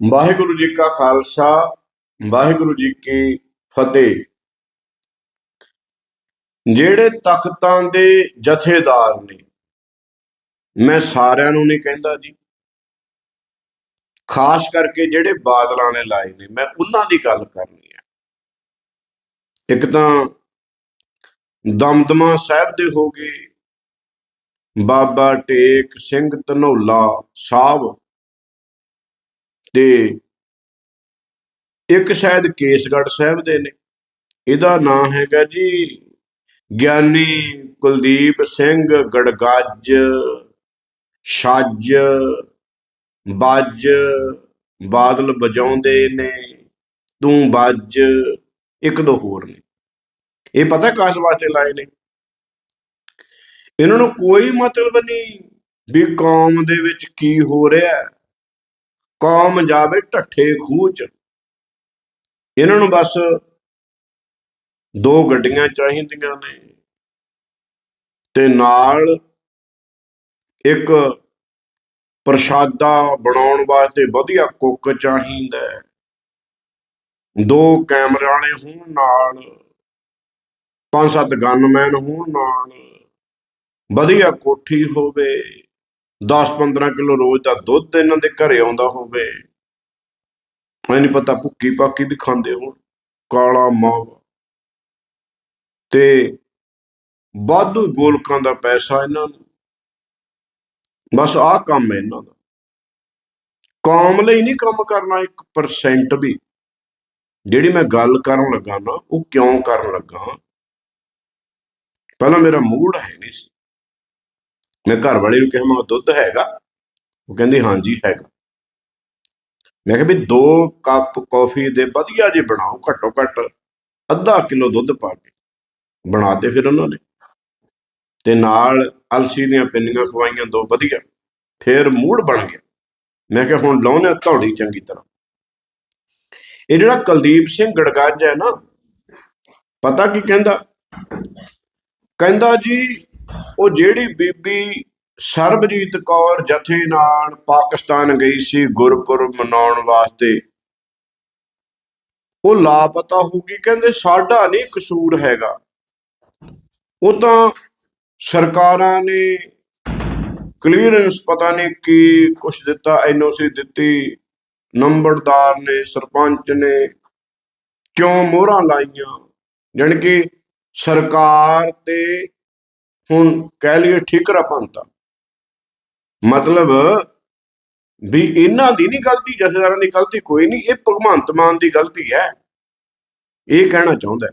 ਵਾਹਿਗੁਰੂ ਜੀ ਕਾ ਖਾਲਸਾ, ਵਾਹਿਗੁਰੂ ਜੀ ਕੀ ਫਤਿਹ। ਜਿਹੜੇ ਤਖਤਾਂ ਦੇ ਜਥੇਦਾਰ ਨੇ, ਮੈਂ ਸਾਰਿਆਂ ਨੂੰ ਨਹੀਂ ਕਹਿੰਦਾ ਜੀ। ਖਾਸ ਕਰਕੇ ਜਿਹੜੇ ਬਾਦਲਾਂ ਨੇ ਲਾਏ ਨੇ, ਮੈਂ ਉਹਨਾਂ ਦੀ ਗੱਲ ਕਰਨੀ ਹੈ। ਇੱਕ ਤਾਂ ਦਮਦਮਾ ਸਾਹਿਬ ਦੇ ਹੋ ਗਏ, ਬਾਬਾ ਟੇਕ ਸਿੰਘ ਧਨੌਲਾ ਸਾਹਿਬ ਤੇ ਇੱਕ ਸ਼ਾਇਦ ਕੇਸਗੜ੍ਹ ਸਾਹਿਬ ਦੇ ਨੇ। ਇਹਦਾ ਨਾਮ ਹੈਗਾ ਜੀ ਗਿਆਨੀ ਕੁਲਦੀਪ ਸਿੰਘ ਗੜਗੱਜ, ਛੱਜ, ਬੱਜ, ਬਾਦਲ ਵਜਾਉਂਦੇ ਨੇ, ਤੂੰ ਬੱਜ, ਇੱਕ ਦੋ ਹੋਰ ਨੇ। ਇਹ ਪਤਾ ਕਾਸ ਵਾਸਤੇ ਲਾਏ ਨੇ? ਇਹਨਾਂ ਨੂੰ ਕੋਈ ਮਤਲਬ ਨਹੀਂ ਵੀ ਕੌਮ ਦੇ ਵਿੱਚ ਕੀ ਹੋ ਰਿਹਾ। ਹੈ ਕੌਮ ਜਾਵੇ ਢੱਠੇ ਖੂਹ ਚ। ਇਹਨਾਂ ਨੂੰ ਬਸ ਦੋ ਗੱਡੀਆਂ ਚਾਹੀਦੀਆਂ ਨੇ ਤੇ ਨਾਲ ਇੱਕ ਪ੍ਰਸ਼ਾਦਾ ਬਣਾਉਣ ਵਾਸਤੇ ਵਧੀਆ ਕੁੱਕ ਚਾਹੀਦਾ ਦੋ ਕੈਮਰੇ ਵਾਲੇ ਹੋਣ ਨਾਲ, ਪੰਜ ਸੱਤ ਗਨਮੈਨ ਹੋਣ ਨਾਲ, ਵਧੀਆ ਕੋਠੀ ਹੋਵੇ। 10-15 ਕਿਲੋ ਰੋਜ਼ ਦਾ ਦੁੱਧ ਇਹਨਾਂ ਦੇ ਘਰੇ ਆਉਂਦਾ ਹੋਵੇ। ਮੈਨੂੰ ਨਹੀਂ ਪਤਾ ਭੁੱਕੀ ਪਾਕੀ ਵੀ ਖਾਂਦੇ ਹੋਣ। ਕਾਲਾ ਮਾਵਾ। ਤੇ ਵਾਧੂ ਗੋਲਕਾਂ ਦਾ ਪੈਸਾ ਇਹਨਾਂ ਨੂੰ। ਬਸ ਆਹ ਕੰਮ ਹੈ ਇਹਨਾਂ ਦਾ। ਕੌਮ ਲਈ ਨਹੀਂ ਕੰਮ ਕਰਨਾ 1% ਵੀ। ਜਿਹੜੀ ਮੈਂ ਗੱਲ ਕਰਨ ਲੱਗਾ ਨਾ, ਉਹ ਕਿਉਂ ਕਰਨ ਲੱਗਾ? ਪਹਿਲਾਂ ਮੇਰਾ ਮੂਡ ਹੈ ਨਹੀਂ ਸੀ। ਮੈਂ ਘਰ ਵਾਲੇ ਨੂੰ ਕਿਹਾ, ਮੈਂ ਦੁੱਧ ਹੈਗਾ? ਉਹ ਕਹਿੰਦੀ, ਹਾਂਜੀ, ਹੈਗਾ। ਮੈਂ ਕਿਹਾ, ਵੀ ਦੋ ਕੱਪ ਕਾਫੀ ਦੇ ਵਧੀਆ ਜੇ ਬਣਾਓ, ਘੱਟੋ ਘੱਟ ਅੱਧਾ ਕਿਲੋ ਦੁੱਧ ਪਾ ਕੇ। ਬਣਾਤੇ ਫਿਰ ਉਹਨਾਂ ਨੇ। ਤੇ ਨਾਲ ਅਲਸੀ ਦੀਆਂ ਪਿੰਨੀਆਂ ਖਵਾਈਆਂ, ਦੋ ਵਧੀਆ। ਫਿਰ ਮੂਡ ਬਣ ਗਿਆ। ਮੈਂ ਕਿਹਾ, ਹੁਣ ਲਾਉਣੇ ਧੌੜੀ ਚੰਗੀ ਤਰ੍ਹਾਂ। ਇਹ ਜਿਹੜਾ ਕੁਲਦੀਪ ਸਿੰਘ ਗੜਗੱਜ ਹੈ ਨਾ, ਪਤਾ ਕੀ ਕਹਿੰਦਾ? ਕਹਿੰਦਾ ਜੀ ਉਹ ਜਿਹੜੀ ਬੀਬੀ ਸਰਬਜੀਤ ਕੌਰ ਜਥੇ ਨਾਲ ਪਾਕਿਸਤਾਨ ਗਈ ਸੀ ਗੁਰਪੁਰਬ ਮਨਾਉਣ ਵਾਸਤੇ, ਉਹ ਲਾਪਤਾ ਹੋ ਗਈ। ਕਹਿੰਦੇ ਸਾਡਾ ਨਹੀਂ ਕਸੂਰ ਹੈਗਾ। ਉਹ ਤਾਂ ਸਰਕਾਰਾਂ ਨੇ ਕਲੀਅਰੈਂਸ ਪਤਾ ਨਹੀਂ ਕੀ ਕੁਛ ਦਿੱਤਾ, ਐਨਓਸੀ ਦਿੱਤੀ, ਨੰਬਰਦਾਰ ਨੇ, ਸਰਪੰਚ ਨੇ, ਕਿਉਂ ਮੋਹਰਾਂ ਲਾਈਆਂ? ਜਾਣੀ ਕਿ ਸਰਕਾਰ ਤੇ ਹੁਣ ਕਹਿ ਲਈਏ ਠੀਕਰਾ ਪੰਤਾ ਮਤਲਬ ਵੀ ਇਹਨਾਂ ਦੀ ਨਹੀਂ ਗਲਤੀ, ਜਥੇਦਾਰਾਂ ਦੀ ਗਲਤੀ ਕੋਈ ਨਹੀਂ, ਇਹ ਭਗਵੰਤ ਮਾਨ ਦੀ ਗਲਤੀ ਹੈ। ਇਹ ਕਹਿਣਾ ਚਾਹੁੰਦਾ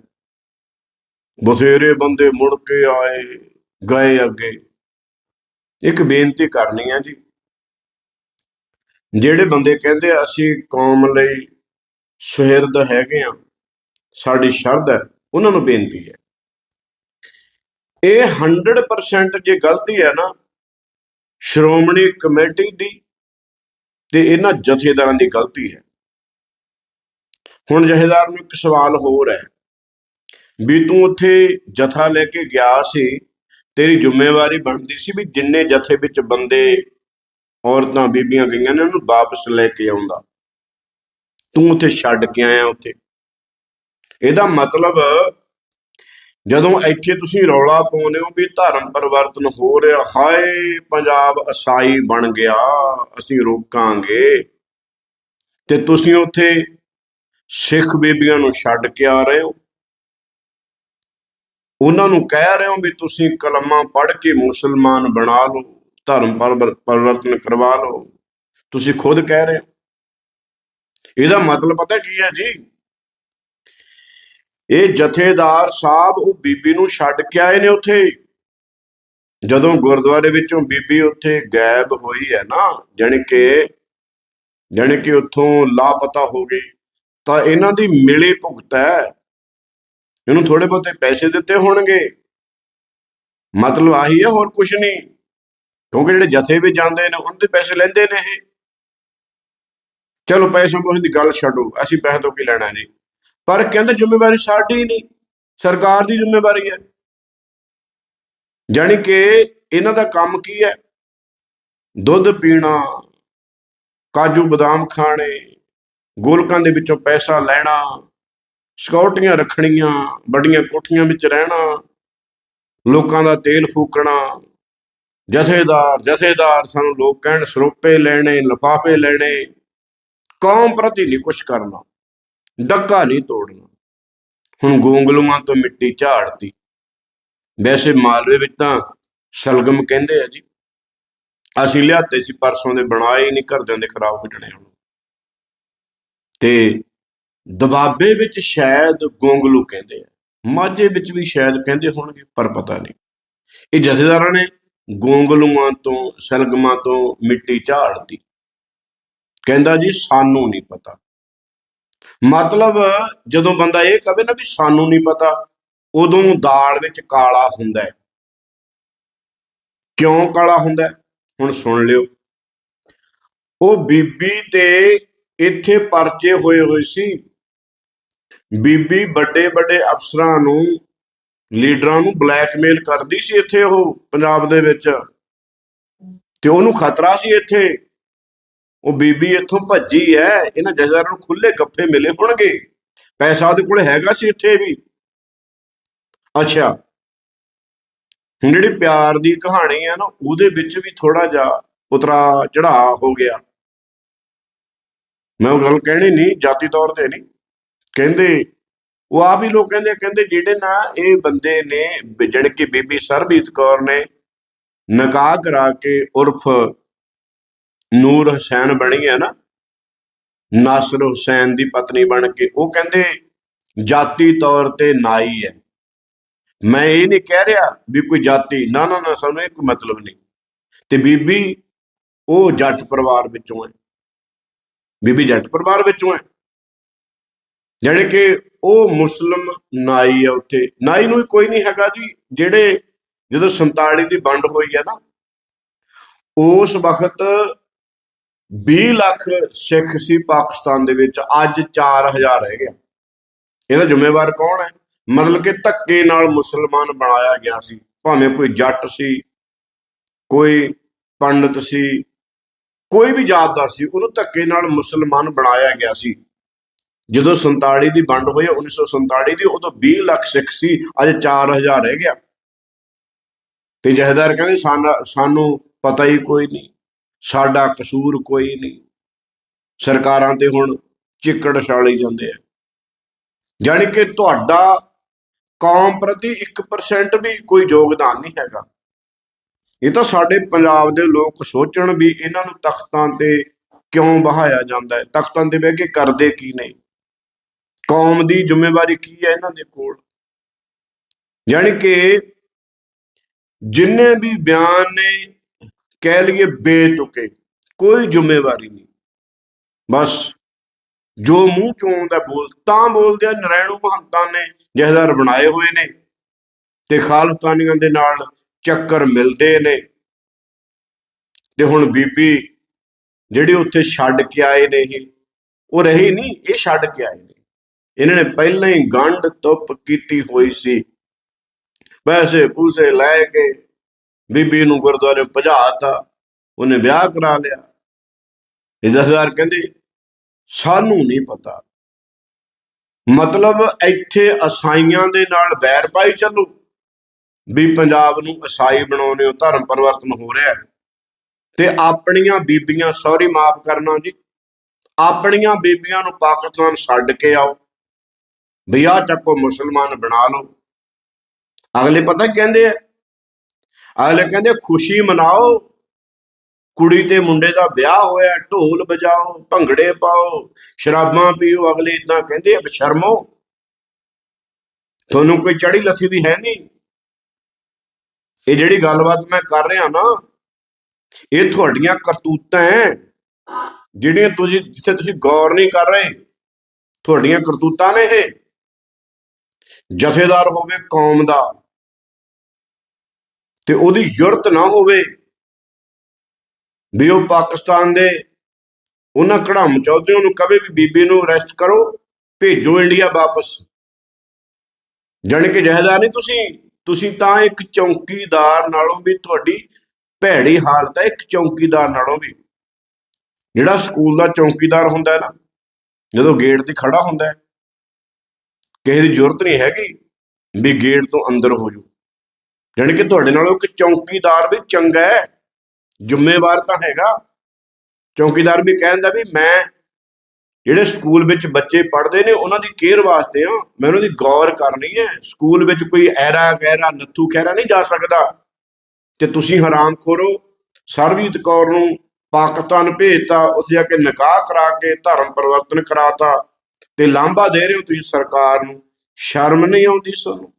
ਬਥੇਰੇ ਬੰਦੇ ਮੁੜ ਕੇ ਆਏ, ਗਏ ਅੱਗੇ। ਇੱਕ ਬੇਨਤੀ ਕਰਨੀ ਹੈ ਜੀ। ਜਿਹੜੇ ਬੰਦੇ ਕਹਿੰਦੇ ਅਸੀਂ ਕੌਮ ਲਈ ਸੁਹਿਰਦ ਹੈਗੇ ਆ, ਸਾਡੀ ਸ਼ਰਧ ਹੈ, ਉਹਨਾਂ ਨੂੰ ਬੇਨਤੀ ਹੈ। ਇਹ 100% ਜੇ ਗਲਤੀ ਹੈ ਨਾ, ਸ਼੍ਰੋਮਣੀ ਕਮੇਟੀ ਦੀ ਤੇ ਇਹਨਾਂ ਜਥੇਦਾਰਾਂ ਦੀ ਗਲਤੀ ਹੈ। ਹੁਣ ਜਥੇਦਾਰ ਨੂੰ ਇੱਕ ਸਵਾਲ ਹੋਰ ਹੈ ਵੀ ਤੂੰ ਉੱਥੇ ਜਥਾ ਲੈ ਕੇ ਗਿਆ ਸੀ, ਤੇਰੀ ਜ਼ਿੰਮੇਵਾਰੀ ਬਣਦੀ ਸੀ ਵੀ ਜਿੰਨੇ ਜਥੇ ਵਿੱਚ ਬੰਦੇ, ਔਰਤਾਂ, ਬੀਬੀਆਂ ਗਈਆਂ ਨੇ, ਉਹਨੂੰ ਵਾਪਸ ਲੈ ਕੇ ਆਉਂਦਾ। ਤੂੰ ਉੱਥੇ ਛੱਡ ਕੇ ਆਇਆ ਉੱਥੇ। ਇਹਦਾ ਮਤਲਬ ਜਦੋਂ ਇੱਥੇ ਤੁਸੀਂ ਰੌਲਾ ਪਾਉਂਦੇ ਹੋ ਵੀ ਧਰਮ ਪਰਿਵਰਤਨ ਹੋ ਰਿਹਾ, ਹਾਏ ਪੰਜਾਬ ਅਸਾਈ ਬਣ ਗਿਆ, ਅਸੀਂ ਰੋਕਾਂਗੇ। ਤੇ ਤੁਸੀਂ ਉੱਥੇ ਸਿੱਖ ਬੀਬੀਆਂ ਨੂੰ ਛੱਡ ਕੇ ਆ ਰਹੇ ਹੋ। ਉਹਨਾਂ ਨੂੰ ਕਹਿ ਰਹੇ ਹੋ ਵੀ ਤੁਸੀਂ ਕਲਮਾਂ ਪੜ੍ਹ ਕੇ ਮੁਸਲਮਾਨ ਬਣਾ ਲਓ, ਧਰਮ ਪਰਿਵਰ- ਪਰਿਵਰਤਨ ਕਰਵਾ ਲਓ। ਤੁਸੀਂ ਖੁਦ ਕਹਿ ਰਹੇ ਹੋ। ਇਹਦਾ ਮਤਲਬ ਪਤਾ ਕੀ ਹੈ ਜੀ? ਇਹ ਜਥੇਦਾਰ ਸਾਹਿਬ, ਉਹ ਬੀਬੀ ਨੂੰ ਛੱਡ ਕੇ ਆਏ ਨੇ ਉੱਥੇ। ਜਦੋਂ ਗੁਰਦੁਆਰੇ ਵਿੱਚੋਂ ਬੀਬੀ ਉੱਥੇ ਗਾਇਬ ਹੋਈ ਹੈ ਨਾ, ਜਾਣੀ ਕਿ ਜਾਣੀ ਕਿ ਉੱਥੋਂ ਲਾਪਤਾ ਹੋ ਗਈ, ਤਾਂ ਇਹਨਾਂ ਦੀ ਮਿਲੀ ਭੁਗਤ ਹੈ। ਇਹਨੂੰ ਥੋੜੇ ਬਹੁਤੇ ਪੈਸੇ ਦਿੱਤੇ ਹੋਣਗੇ। ਮਤਲਬ ਆਹੀ ਹੈ, ਹੋਰ ਕੁਝ ਨਹੀਂ। ਕਿਉਂਕਿ ਜਿਹੜੇ ਜਥੇ ਵਿੱਚ ਜਾਂਦੇ ਨੇ, ਉਹਨਾਂ ਦੇ ਪੈਸੇ ਲੈਂਦੇ ਨੇ ਇਹ। ਚਲੋ, ਪੈਸੇ ਪੂਸੇ ਦੀ ਗੱਲ ਛੱਡੋ, ਅਸੀਂ ਪੈਸੇ ਤੋਂ ਕੀ ਲੈਣਾ ਜੀ? ਪਰ ਕਹਿੰਦੇ ਜ਼ਿੰਮੇਵਾਰੀ ਸਾਡੀ ਨਹੀਂ, ਸਰਕਾਰ ਦੀ ਜ਼ਿੰਮੇਵਾਰੀ ਹੈ। ਜਾਣੀ ਕਿ ਇਹਨਾਂ ਦਾ ਕੰਮ ਕੀ ਹੈ? ਦੁੱਧ ਪੀਣਾ, ਕਾਜੂ ਬਦਾਮ ਖਾਣੇ, ਗੋਲਕਾਂ ਦੇ ਵਿੱਚੋਂ ਪੈਸਾ ਲੈਣਾ, ਸਿਕਿਉਰਟੀਆਂ ਰੱਖਣੀਆਂ, ਵੱਡੀਆਂ ਕੋਠੀਆਂ ਵਿੱਚ ਰਹਿਣਾ, ਲੋਕਾਂ ਦਾ ਤੇਲ ਫੂਕਣਾ, ਜਥੇਦਾਰ ਜਥੇਦਾਰ ਸਾਨੂੰ ਲੋਕ ਕਹਿਣ, ਸਰੋਪੇ ਲੈਣੇ, ਲਫਾਫੇ ਲੈਣੇ, ਕੌਮ ਪ੍ਰਤੀ ਨਹੀਂ ਕੁਛ ਕਰਨਾ। ਡੱਕਾ ਨਹੀਂ ਤੋੜਨਾ। ਹੁਣ ਗੋਂਗਲੂਆਂ ਤੋਂ ਮਿੱਟੀ ਝਾੜਤੀ। ਵੈਸੇ ਮਾਲਵੇ ਵਿੱਚ ਤਾਂ ਸ਼ਲਗਮ ਕਹਿੰਦੇ ਆ ਜੀ। ਅਸੀਂ ਲਿਆਤੇ ਸੀ, ਪਰਸੋਂ ਦੇ ਬਣਾਏ ਹੀ ਨਹੀਂ, ਘਰਦਿਆਂ ਦੇ ਖਰਾਬ ਹੋ ਜਾਣੇ ਹੁਣ। ਤੇ ਦਬਾਬੇ ਵਿੱਚ ਸ਼ਾਇਦ ਗੋਂਗਲੂ ਕਹਿੰਦੇ ਆ। ਮਾਝੇ ਵਿੱਚ ਵੀ ਸ਼ਾਇਦ ਕਹਿੰਦੇ ਹੋਣਗੇ, ਪਰ ਪਤਾ ਨਹੀਂ। ਇਹ ਜਥੇਦਾਰਾਂ ਨੇ ਗੋਂਗਲੂਆਂ ਤੋਂ, ਸਲਗਮਾਂ ਤੋਂ ਮਿੱਟੀ ਝਾੜਤੀ। ਕਹਿੰਦਾ ਜੀ, ਸਾਨੂੰ ਨਹੀਂ ਪਤਾ। ਮਤਲਬ ਜਦੋਂ ਬੰਦਾ ਇਹ ਕਹੇ ਨਾ ਵੀ ਸਾਨੂੰ ਨਹੀਂ ਪਤਾ, ਉਦੋਂ ਦਾਲ ਵਿੱਚ ਕਾਲਾ ਹੁੰਦਾ ਹੈ। ਕਿਉਂ ਕਾਲਾ ਹੁੰਦਾ ਹੈ? ਹੁਣ ਸੁਣ ਲਿਓ। ਉਹ ਬੀਬੀ ਤੇ ਇੱਥੇ ਪਰਚੇ ਹੋਏ ਹੋਏ ਸੀ। ਬੀਬੀ ਵੱਡੇ ਵੱਡੇ ਅਫਸਰਾਂ ਨੂੰ, ਲੀਡਰਾਂ ਨੂੰ ਬਲੈਕਮੇਲ ਕਰਦੀ ਸੀ ਇੱਥੇ ਉਹ ਪੰਜਾਬ ਦੇ ਵਿੱਚ। ਤੇ ਉਹਨੂੰ ਖਤਰਾ ਸੀ ਇੱਥੇ। ਉਹ ਬੀਬੀ ਇੱਥੋਂ ਭੱਜੀ ਐ ਇਹਨਾਂ ਜਥੇਦਾਰਾਂ ਨੂੰ ਖੁੱਲੇ ਗੱਫੇ ਮਿਲੇ ਹੋਣਗੇ। ਪੈਸਾ ਉਹਦੇ ਕੋਲ ਹੈਗਾ ਸੀ ਇੱਥੇ ਵੀ। ਅੱਛਾ। ਜਿਹੜੀ ਪਿਆਰ ਦੀ ਕਹਾਣੀ ਹੈ ਨਾ ਉਹਦੇ ਵਿੱਚ ਵੀ ਥੋੜਾ ਜਿਹਾ ਉਤਰਾ ਚੜਾ ਹੋ ਗਿਆ। ਮੈਂ ਉਹ ਗੱਲ ਕਹਿਣੀ ਨਹੀਂ ਜਾਤੀ ਤੌਰ ਤੇ ਨਹੀਂ। ਕਹਿੰਦੇ ਉਹ ਆਪ ਹੀ ਲੋਕ ਕਹਿੰਦੇ ਆ, ਕਹਿੰਦੇ ਜਿਹੜੇ ਨਾ ਇਹ ਬੰਦੇ ਨੇ ਜਿਹੜੇ ਕਿ ਬੀਬੀ ਸਰਬੀਤ ਕੌਰ ਨੇ ਨਿਕਾਹ ਕਰਾ ਕੇ ਉਰਫ ਨੂਰ ਹੁਸੈਨ ਬਣੀ ਹੈ ਨਾ, ਨਾਸਰ ਹੁਸੈਨ ਦੀ ਪਤਨੀ ਬਣ ਕੇ, ਉਹ ਕਹਿੰਦੇ ਜਾਤੀ ਤੌਰ ਤੇ ਨਾਈ ਹੈ। ਮੈਂ ਇਹ ਨਹੀਂ ਕਹਿ ਰਿਹਾ ਵੀ ਕੋਈ ਜਾਤੀ, ਨਾ ਨਾ ਨਾ, ਸਾਨੂੰ ਇਹ ਕੋਈ ਮਤਲਬ ਨਹੀਂ। ਤੇ ਬੀਬੀ, ਉਹ ਜੱਟ ਪਰਿਵਾਰ ਵਿੱਚੋਂ ਹੈ। ਬੀਬੀ ਜੱਟ ਪਰਿਵਾਰ ਵਿੱਚੋਂ ਹੈ। ਜਾਣੀ ਕਿ ਉਹ ਮੁਸਲਮ ਨਾਈ ਹੈ ਉੱਥੇ। ਨਾਈ ਨੂੰ ਵੀ ਕੋਈ ਨਹੀਂ ਹੈਗਾ ਜੀ, ਜਿਹੜੇ ਜਦੋਂ 47 ਦੀ ਵੰਡ ਹੋਈ ਹੈ ਨਾ, ਉਸ ਵਕਤ 20 ਲੱਖ ਸਿੱਖ ਸੀ ਪਾਕਿਸਤਾਨ ਦੇ ਵਿੱਚ, ਅੱਜ 4000 ਰਹਿ ਗਿਆ ਇਹਦਾ ਜ਼ਿੰਮੇਵਾਰ ਕੌਣ ਹੈ? ਮਤਲਬ ਕਿ ਧੱਕੇ ਨਾਲ ਮੁਸਲਮਾਨ ਬਣਾਇਆ ਗਿਆ ਸੀ। ਭਾਵੇਂ ਕੋਈ ਜੱਟ ਸੀ, ਕੋਈ ਪੰਡਤ ਸੀ, ਕੋਈ ਵੀ ਜਾਤ ਦਾ ਸੀ, ਉਹਨੂੰ ਧੱਕੇ ਨਾਲ ਮੁਸਲਮਾਨ ਬਣਾਇਆ ਗਿਆ ਸੀ। ਜਦੋਂ 47 ਦੀ ਵੰਡ ਹੋਈ 1947 ਦੀ, ਉਦੋਂ 20 ਲੱਖ ਸਿੱਖ ਸੀ, ਅੱਜ 4000 ਰਹਿ ਗਿਆ। ਤੇ ਜਹੇਦਾਰ ਕਹਿੰਦੇ, ਸਾਨਾ- ਸਾਨੂੰ ਪਤਾ ਹੀ ਕੋਈ ਨਹੀਂ। ਸਾਡਾ ਕਸੂਰ ਕੋਈ ਨਹੀਂ। ਸਰਕਾਰਾਂ ਤੇ ਹੁਣ ਚਿੱਕੜ ਛਾਲੀ ਜਾਂਦੇ ਆ। ਜਾਣੀ ਕਿ ਤੁਹਾਡਾ ਕੌਮ ਪ੍ਰਤੀ 1% ਵੀ ਕੋਈ ਯੋਗਦਾਨ ਨਹੀਂ ਹੈਗਾ। ਇਹ ਤਾਂ ਸਾਡੇ ਪੰਜਾਬ ਦੇ ਲੋਕ ਸੋਚਣ ਵੀ ਇਹਨਾਂ ਨੂੰ ਤਖਤਾਂ ਤੇ ਕਿਉਂ ਬਹਾਇਆ ਜਾਂਦਾ ਹੈ? ਤਖਤਾਂ ਤੇ ਬਹਿ ਕੇ ਕਰਦੇ ਕੀ ਨਹੀਂ ਕੌਮ ਦੀ ਜ਼ਿੰਮੇਵਾਰੀ ਕੀ ਹੈ ਇਹਨਾਂ ਦੇ ਕੋਲ? ਯਾਨੀ ਕਿ ਜਿੰਨੇ ਵੀ ਬਿਆਨ ਨੇ ਕਹਿ ਲਈਏ ਬੇਤੁਕੇ, ਕੋਈ ਜ਼ਿੰਮੇਵਾਰੀ ਨਹੀਂ। ਬਸ, ਜੋ ਮੂੰਹ ਚੋਂ ਆਉਂਦਾ ਬੋਲ, ਤਾਂ ਬੋਲਦੇ ਆ, ਨਰੈਣੂ ਮਹੰਤਾਂ ਨੇ ਜਹਦਾਰ ਬਣਾਏ ਹੋਏ ਨੇ ਤੇ ਖਾਲਸਤਾਨੀਆਂ ਦੇ ਨਾਲ ਚੱਕਰ ਮਿਲਦੇ ਨੇ। ਤੇ ਹੁਣ ਬੀਬੀ ਜਿਹੜੇ ਉੱਥੇ ਛੱਡ ਕੇ ਆਏ ਨੇ ਇਹ, ਉਹ ਰਹੀ ਨਹੀਂ, ਇਹ ਛੱਡ ਕੇ ਆਏ ਨੇ। ਇਹਨਾਂ ਨੇ ਪਹਿਲਾਂ ਹੀ ਗੰਢ ਤੁੱਪ ਕੀਤੀ ਹੋਈ ਸੀ। ਪੈਸੇ ਪੂਸੇ ਲੈ ਕੇ ਬੀਬੀ ਨੂੰ ਗੁਰਦੁਆਰੇ ਭਜਾਤਾ ਉਹਨੇ ਵਿਆਹ ਕਰਾ ਲਿਆ। ਇਹ ਜਥੇਦਾਰ ਕਹਿੰਦੇ, ਸਾਨੂੰ ਨਹੀਂ ਪਤਾ। ਮਤਲਬ ਇੱਥੇ ਅਸਾਈਆਂ ਦੇ ਨਾਲ ਬੈਰ ਪਾਈ ਚੱਲੋ। ਵੀ ਪੰਜਾਬ ਨੂੰ ਅਸਾਈ ਬਣਾਉਣੇ ਹੋ ਧਰਮ ਪਰਿਵਰਤਨ ਹੋ ਰਿਹਾ ਹੈ। ਤੇ ਆਪਣੀਆਂ ਬੀਬੀਆਂ, ਸੌਰੀ ਮਾਫ ਕਰਨਾ ਜੀ, ਆਪਣੀਆਂ ਬੀਬੀਆਂ ਨੂੰ ਪਾਕਿਸਤਾਨ ਛੱਡ ਕੇ ਆਓ। ਵੀ ਆਹ ਚੱਕੋ ਮੁਸਲਮਾਨ ਬਣਾ ਲਓ। ਅਗਲੇ ਪਤਾ ਕਹਿੰਦੇ ਆ? ਅਗਲੇ ਕਹਿੰਦੇ ਖੁਸ਼ੀ ਮਨਾਓ ਕੁੜੀ ਤੇ ਮੁੰਡੇ ਦਾ ਵਿਆਹ ਹੋਇਆ ਢੋਲ ਵਜਾਓ ਭੰਗੜੇ ਪਾਓ ਸ਼ਰਾਬਾਂ ਪੀਓ ਅਗਲੇ ਇਦਾਂ ਕਹਿੰਦੇ ਬਸ਼ਰਮੋ ਤੁਹਾਨੂੰ ਕੋਈ ਚੜੀ ਲੱਥੀ ਦੀ ਹੈ ਨਹੀਂ? ਇਹ ਜਿਹੜੀ ਗੱਲਬਾਤ ਮੈਂ ਕਰ ਰਿਹਾ ਨਾ ਇਹ ਤੁਹਾਡੀਆਂ ਕਰਤੂਤਾਂ ਹੈ ਜਿਹੜੀਆਂ ਤੁਸੀਂ ਜਿੱਥੇ ਤੁਸੀਂ ਗੌਰ ਨਹੀਂ ਕਰ ਰਹੇ ਤੁਹਾਡੀਆਂ ਕਰਤੂਤਾਂ ਨੇ ਇਹ। ਜਥੇਦਾਰ ਹੋਵੇ ਕੌਮ ਦਾ ਤੇ ਉਹਦੀ ਜੁਰਤ ਨਾ ਹੋਵੇ। ਵੀ ਉਹ ਪਾਕਿਸਤਾਨ ਦੇ ਉਹਨਾਂ ਕੜਾਮ ਚੌਧਰੀਆਂ ਨੂੰ ਕਵੇ ਵੀ ਬੀਬੀ ਨੂੰ ਅਰੈਸਟ ਕਰੋ, ਭੇਜੋ ਇੰਡੀਆ ਵਾਪਸ। ਜਾਣੀ ਕਿ ਜਹੇਦਾਰ ਨਹੀਂ ਤੁਸੀਂ ਤੁਸੀਂ ਤਾਂ ਇੱਕ ਚੌਕੀਦਾਰ ਨਾਲੋਂ ਵੀ ਤੁਹਾਡੀ ਭੈੜੀ ਹਾਲਤ ਹੈ, ਇੱਕ ਚੌਕੀਦਾਰ ਨਾਲੋਂ ਵੀ। ਜਿਹੜਾ ਸਕੂਲ ਦਾ ਚੌਕੀਦਾਰ ਹੁੰਦਾ ਹੈ ਨਾ, ਜਦੋਂ ਗੇਟ ਤੇ ਖੜਾ ਹੁੰਦਾ ਹੈ, ਕਿਸੇ ਦੀ ਜ਼ਰੂਰਤ ਨਹੀਂ ਹੈਗੀ ਵੀ ਗੇਟ ਤੋਂ ਅੰਦਰ ਹੋ ਜਾਓ। ਜਾਣੀ ਕਿ ਤੁਹਾਡੇ ਨਾਲੋਂ ਇੱਕ ਚੌਕੀਦਾਰ ਵੀ ਚੰਗਾ ਹੈ, ਜ਼ਿੰਮੇਵਾਰ ਤਾਂ ਹੈਗਾ। ਚੌਕੀਦਾਰ ਵੀ ਕਹਿੰਦਾ ਵੀ ਮੈਂ ਜਿਹੜੇ ਸਕੂਲ ਵਿੱਚ ਬੱਚੇ ਪੜ੍ਹਦੇ ਨੇ, ਉਹਨਾਂ ਦੀ ਕੇਅਰ ਵਾਸਤੇ ਆ, ਮੈਂ ਉਹਨਾਂ ਦੀ ਗੌਰ ਕਰਨੀ ਹੈ। ਸਕੂਲ ਵਿੱਚ ਕੋਈ ਐਰਾ ਗੈਰਾ ਨੱਥੂ ਖੈਰਾ ਨਹੀਂ ਜਾ ਸਕਦਾ। ਤੇ ਤੁਸੀਂ ਹਰਾਮ ਖੋਰੋ, ਸਰਬਜੀਤ ਕੌਰ ਨੂੰ ਪਾਕਿਸਤਾਨ ਭੇਜਤਾ, ਉੱਥੇ ਜਾ ਕੇ ਨਿਕਾਹ ਕਰਾ ਕੇ, ਧਰਮ ਪਰਿਵਰਤਨ ਕਰਾਤਾ, ਤੇ ਲਾਂਭਾ ਦੇ ਰਹੇ ਹੋ ਤੁਸੀਂ ਸਰਕਾਰ ਨੂੰ। ਸ਼ਰਮ ਨਹੀਂ ਆਉਂਦੀ ਸਾਨੂੰ।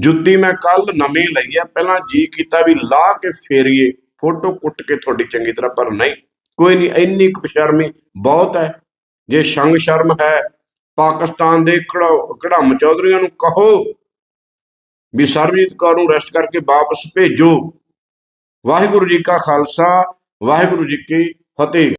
ਜੁੱਤੀ ਮੈਂ ਕੱਲ ਨਵੀਂ ਲਈ ਆ। ਪਹਿਲਾਂ ਜੀ ਕੀਤਾ ਵੀ ਲਾ ਕੇ ਫੇਰੀਏ। ਫੋਟੋ ਕੁੱਟ ਕੇ ਤੁਹਾਡੀ ਚੰਗੀ ਤਰ੍ਹਾਂ, ਪਰ ਨਹੀਂ। ਕੋਈ ਨਹੀਂ, ਇੰਨੀ ਕੁ ਸ਼ਰਮੀ ਬਹੁਤ ਹੈ। ਜੇ ਸ਼ੰਗ ਸ਼ਰਮ ਹੈ, ਪਾਕਿਸਤਾਨ ਦੇ ਕੜਾ- ਕੜਮ ਚੌਧਰੀਆਂ ਨੂੰ ਕਹੋ ਵੀ ਸਰਬਜੀਤ ਕੌਰ ਨੂੰ ਅਰੈਸਟ ਕਰਕੇ ਵਾਪਸ ਭੇਜੋ। ਵਾਹਿਗੁਰੂ ਜੀ ਕਾ ਖਾਲਸਾ, ਵਾਹਿਗੁਰੂ ਜੀ ਕੀ ਫਤਿਹ।